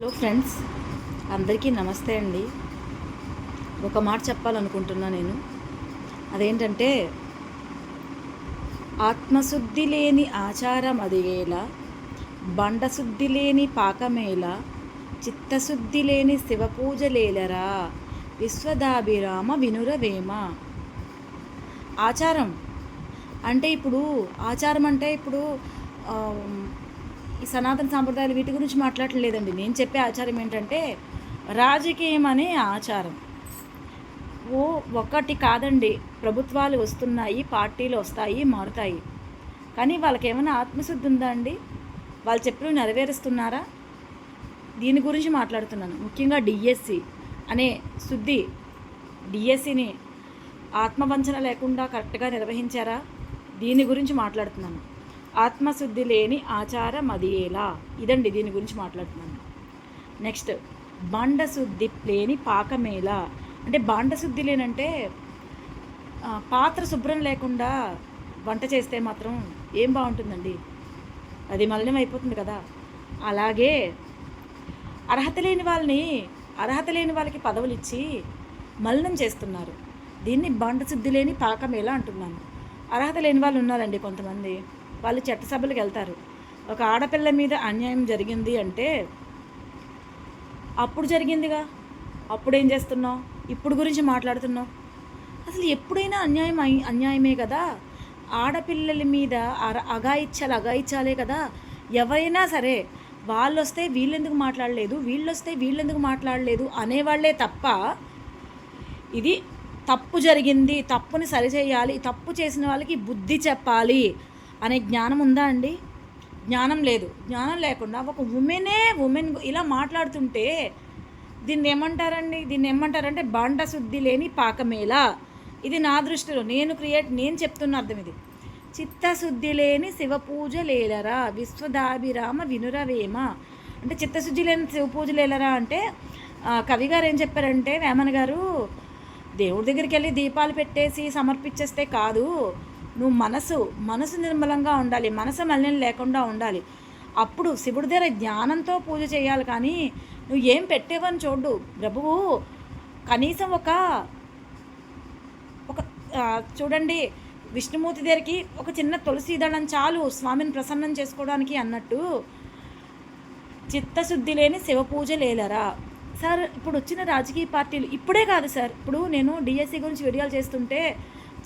Hello friends అందరికీ నమస్తే అండి. ఒక మాట చెప్పాలనుకుంటున్నా నేను. అదేంటంటే ఆత్మశుద్ధి లేని ఆచారం అదేలా బండశుద్ధి లేని పాకమేలా చిత్తశుద్ధి లేని శివపూజ లేలరా విశ్వదాభిరామ వినురవేమ. ఆచారం అంటే ఇప్పుడు ఆచారం అంటే ఇప్పుడు ఈ సనాతన సాంప్రదాయాలు వీటి గురించి మాట్లాడలేదండి. నేను చెప్పే ఆచారం ఏంటంటే రాజకీయం అనే ఆచారం. ఓ ఒక్కటి కాదండి. ప్రభుత్వాలు వస్తున్నాయి పార్టీలు వస్తాయి మారుతాయి. కానీ వాళ్ళకి ఏమైనా ఆత్మశుద్ధి ఉందా అండి? వాళ్ళు చెప్పిన నెరవేరుస్తున్నారా? దీని గురించి మాట్లాడుతున్నాను. ముఖ్యంగా డిఎస్సి అనే శుద్ధి డిఎస్సిని ఆత్మవంచన లేకుండా కరెక్ట్గా నిర్వహించారా? దీని గురించి మాట్లాడుతున్నాను. ఆత్మశుద్ధి లేని ఆచారం అది ఎలా? ఇదండి దీని గురించి మాట్లాడుతున్నాను. నెక్స్ట్ బాండశుద్ధి లేని పాకమేలా అంటే బాండశుద్ధి లేనంటే పాత్ర శుభ్రం లేకుండా వంట చేస్తే మాత్రం ఏం బాగుంటుందండి? అది మలినం అయిపోతుంది కదా. అలాగే అర్హత లేని వాళ్ళని అర్హత లేని వాళ్ళకి పదవులు ఇచ్చి మలినం చేస్తున్నారు. దీన్ని బాండశుద్ధి లేని పాకమేలా అంటున్నాను? అర్హత లేని వాళ్ళు ఉన్నారండి కొంతమంది. వాళ్ళు చట్టసభలకు వెళ్తారు. ఒక ఆడపిల్ల మీద అన్యాయం జరిగింది అంటే అప్పుడు జరిగిందిగా? అప్పుడు ఏం చేస్తున్నావు? ఇప్పుడు గురించి మాట్లాడుతున్నావు? అసలు ఎప్పుడైనా అన్యాయం అన్యాయమే కదా? ఆడపిల్లల మీద అర అగాయిచ్చాలి అగాయిచ్చాలే కదా? ఎవరైనా సరే వాళ్ళు వస్తే వీళ్ళెందుకు మాట్లాడలేదు? వీళ్ళు వస్తే వీళ్ళెందుకు మాట్లాడలేదు అనేవాళ్ళే తప్ప ఇది తప్పు జరిగింది తప్పుని సరిచేయాలి తప్పు చేసిన వాళ్ళకి బుద్ధి చెప్పాలి. అనే జ్ఞానం ఉందా అండి? జ్ఞానం లేదు. జ్ఞానం లేకుండా ఒక ఉమెనే ఉమెన్ ఇలా మాట్లాడుతుంటే దీన్ని ఏమంటారండి? దీన్ని ఏమంటారంటే బాండ శుద్ధి లేని పాకమేళ. ఇది నా దృష్టిలో. నేను క్రియేట్ నేను చెప్తున్న అర్థం ఇది. చిత్తశుద్ధి లేని శివ పూజ లేలరా? విశ్వదాభిరామ వినురవేమ. అంటే చిత్తశుద్ధి లేని శివ పూజ లేలరా అంటే కవి గారు ఏం చెప్పారంటే వేమన గారు దేవుడి దగ్గరికి వెళ్ళి దీపాలు పెట్టేసి సమర్పించేస్తే కాదు. నువ్వు మనసు మనసు నిర్మలంగా ఉండాలి మనసు మలినం లేకుండా ఉండాలి. అప్పుడు శివుడి దగ్గర ధ్యానంతో పూజ చేయాలి కానీ నువ్వు ఏం పెట్టేవని చూడు ప్రభువు కనీసం ఒక ఒక చూడండి విష్ణుమూర్తి దగ్గరికి ఒక చిన్న తులసి దళం చాలు స్వామిని ప్రసన్నం చేసుకోవడానికి అన్నట్టు చిత్తశుద్ధి లేని శివ పూజ లేలరా? సార్ ఇప్పుడు వచ్చిన రాజకీయ పార్టీలు ఇప్పుడే కాదు సార్. ఇప్పుడు నేను డిఎస్సి గురించి వీడియోలు చేస్తుంటే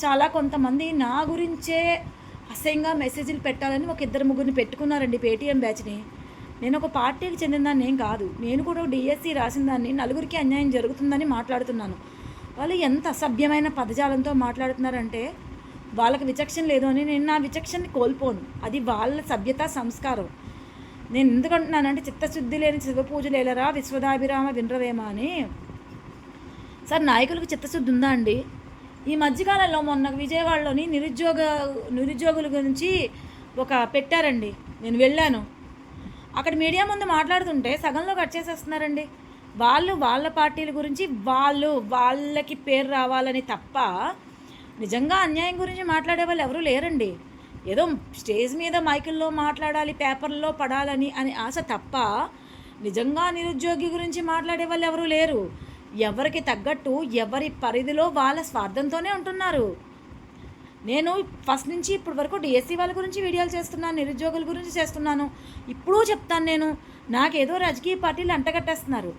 చాలా కొంతమంది నా గురించే అసహ్యంగా మెసేజ్లు పెట్టాలని ఒక ఇద్దరు ముగ్గురిని పెట్టుకున్నారండి పేటీఎం బ్యాచ్ని. నేను ఒక పార్టీకి చెందిన దాన్ని ఏం కాదు. నేను కూడా డిఎస్సి రాసిన దాన్ని నలుగురికి అన్యాయం జరుగుతుందని మాట్లాడుతున్నాను. వాళ్ళు ఎంత అసభ్యమైన పదజాలంతో మాట్లాడుతున్నారంటే వాళ్ళకి విచక్షణ లేదు అని నేను నా విచక్షణని కోల్పోను. అది వాళ్ళ సభ్యత సంస్కారం. నేను ఎందుకంటున్నానంటే చిత్తశుద్ధి లేని శివ పూజలు విశ్వదాభిరామ వినరవేమ అని. సార్ నాయకులకు చిత్తశుద్ధి ఉందా అండి? ఈ మధ్యకాలంలో మొన్న విజయవాడలోని నిరుద్యోగ నిరుద్యోగుల గురించి ఒక పెట్టారండి. నేను వెళ్ళాను. అక్కడ మీడియా ముందు మాట్లాడుతుంటే సగంలో కట్ చేసేస్తున్నారండి. వాళ్ళు వాళ్ళ పార్టీల గురించి వాళ్ళు వాళ్ళకి పేరు రావాలని తప్ప నిజంగా అన్యాయం గురించి మాట్లాడే వాళ్ళు ఎవరూ లేరండి. ఏదో స్టేజ్ మీద మైకుల్లో మాట్లాడాలి పేపర్లో పడాలని అని ఆశ తప్ప నిజంగా నిరుద్యోగి గురించి మాట్లాడే వాళ్ళు ఎవరూ లేరు. ఎవరికి తగ్గట్టు ఎవరి పరిధిలో వాళ్ళ స్వార్థంతోనే ఉంటున్నారు. నేను ఫస్ట్ నుంచి ఇప్పటి వరకు డిఎస్సి వాళ్ళ గురించి వీడియోలు చేస్తున్నాను నిరుద్యోగుల గురించి చేస్తున్నాను. ఇప్పుడు చెప్తాను నేను నాకేదో రాజకీయ పార్టీలు అంటగట్టేస్తున్నారు.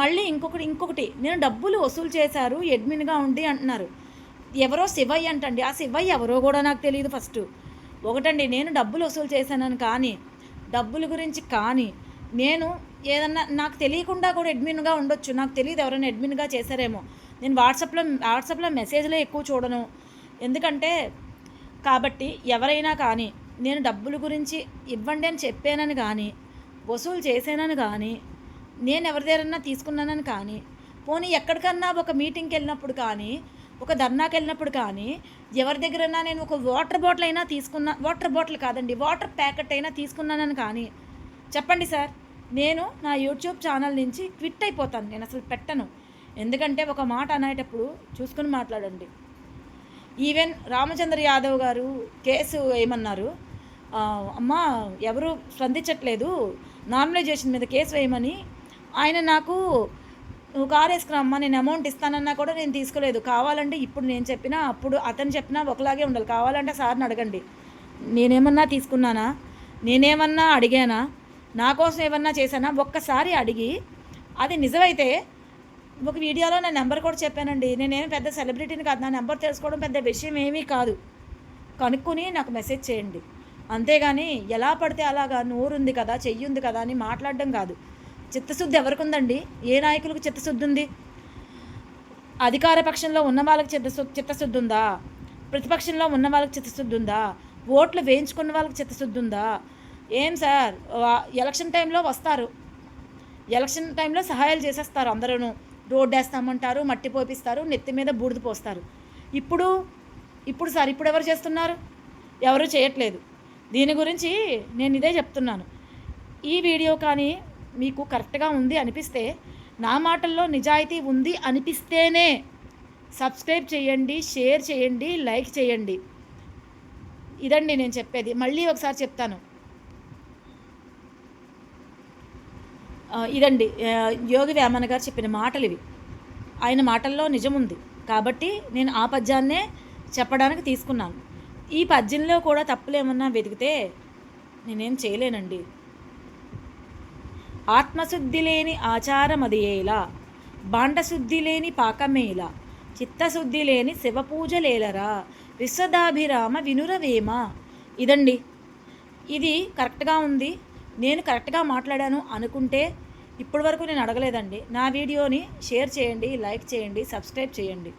మళ్ళీ ఇంకొకటి ఇంకొకటి నేను డబ్బులు వసూలు చేశారు అడ్మిన్గా ఉండి అంటున్నారు. ఎవరో శివయ్య అంటండి ఆ శివయ్య ఎవరో కూడా నాకు తెలియదు ఫస్ట్. ఒకటండి నేను డబ్బులు వసూలు చేశానని కానీ డబ్బుల గురించి కానీ నేను ఏదన్నా నాకు తెలియకుండా కూడా అడ్మిన్గా ఉండొచ్చు. నాకు తెలియదు ఎవరైనా అడ్మిన్గా చేశారేమో. నేను వాట్సాప్లో వాట్సాప్లో మెసేజ్లో ఎక్కువ చూడను. ఎందుకంటే కాబట్టి ఎవరైనా కానీ నేను డబ్బుల గురించి ఇవ్వండి అని చెప్పానని కానీ వసూలు చేశానని కానీ నేను ఎవరి దగ్గరన్నా తీసుకున్నానని కానీ పోనీ ఎక్కడికన్నా ఒక మీటింగ్కి వెళ్ళినప్పుడు కానీ ఒక ధర్నాకి వెళ్ళినప్పుడు కానీ ఎవరి దగ్గరన్నా నేను ఒక వాటర్ బాటిల్ అయినా తీసుకున్నా వాటర్ బాటిల్ కాదండి వాటర్ ప్యాకెట్ అయినా తీసుకున్నానని కానీ చెప్పండి సార్. నేను నా యూట్యూబ్ ఛానల్ నుంచి క్విట్ అయిపోతాను. నేను అసలు పెట్టను. ఎందుకంటే ఒక మాట అనేటప్పుడు చూసుకుని మాట్లాడండి. ఈవెన్ రామచంద్ర యాదవ్ గారు కేసు వేయమన్నారు. అమ్మ అమ్మా ఎవరు స్పందించట్లేదు. నార్మలైజేషన్ మీద కేసు వేయమని ఆయన నాకు నువ్వు కారు వేసుకురామ్మా నేను అమౌంట్ ఇస్తానన్నా కూడా నేను తీసుకోలేదు. కావాలంటే ఇప్పుడు నేను చెప్పినా అప్పుడు అతను చెప్పినా ఒకలాగే ఉండాలి. కావాలంటే సార్ని అడగండి. నేనేమన్నా తీసుకున్నానా? నేనేమన్నా అడిగానా? నా కోసం ఏమన్నా చేశానా? ఒక్కసారి అడిగి అది నిజమైతే ఒక వీడియోలో నా నెంబర్ కూడా చెప్పానండి. నేనేమి పెద్ద సెలబ్రిటీని కాదు. నా నెంబర్ తెలుసుకోవడం పెద్ద విషయం ఏమీ కాదు. కనుక్కొని నాకు మెసేజ్ చేయండి. అంతేగాని ఎలా పడితే అలాగా నోరుంది కదా చెయ్యి ఉంది కదా అని మాట్లాడడం కాదు. చిత్తశుద్ధి ఎవరికి ఉందండి ఏ నాయకులకు చిత్తశుద్ధి ఉంది అధికార పక్షంలో ఉన్న వాళ్ళకి చిత్తశు చిత్తశుద్ధి ఉందా ప్రతిపక్షంలో ఉన్న వాళ్ళకి చిత్తశుద్ధి ఉందా ఓట్లు వేయించుకున్న వాళ్ళకి చిత్తశుద్ధి ఉందా ఏం సార్? ఎలక్షన్ టైంలో వస్తారు. ఎలక్షన్ టైంలో సహాయాలు చేసేస్తారు అందరూ రోడ్డు వేస్తామంటారు మట్టి పోపిస్తారు నెత్తి మీద బూడిద పోస్తారు. ఇప్పుడు ఇప్పుడు సార్ ఇప్పుడు ఎవరు చేస్తున్నారు? ఎవరు చేయట్లేదు. దీని గురించి నేను ఇదే చెప్తున్నాను. ఈ వీడియో కానీ మీకు కరెక్ట్గా ఉంది అనిపిస్తే నా మాటల్లో నిజాయితీ ఉంది అనిపిస్తేనే సబ్స్క్రైబ్ చేయండి షేర్ చేయండి లైక్ చేయండి. ఇదండి నేను చెప్పేది. మళ్ళీ ఒకసారి చెప్తాను. ఇదండి. యోగి వేమన గారు చెప్పిన మాటలు ఇవి. ఆయన మాటల్లో నిజం ఉంది. కాబట్టి నేను ఆ పద్యాన్నే చెప్పడానికి తీసుకున్నాను. ఈ పద్యంలో కూడా తప్పులు ఏమన్నా వెతికితే నేనేం చేయలేనండి. ఆత్మశుద్ధి లేని ఆచారం అది ఏలా? బాండశుద్ధి లేని పాకమేలా చిత్తశుద్ధి లేని శివపూజలేలరా విశ్వదాభిరామ వినురవేమ? ఇదండి. ఇది కరెక్ట్గా ఉంది. నేను కరెక్ట్గా మాట్లాడాను అనుకుంటే ఇప్పటి వరకు నేను అడగలేదండి. నా వీడియోని షేర్ చేయండి లైక్ చేయండి సబ్స్క్రైబ్ చేయండి.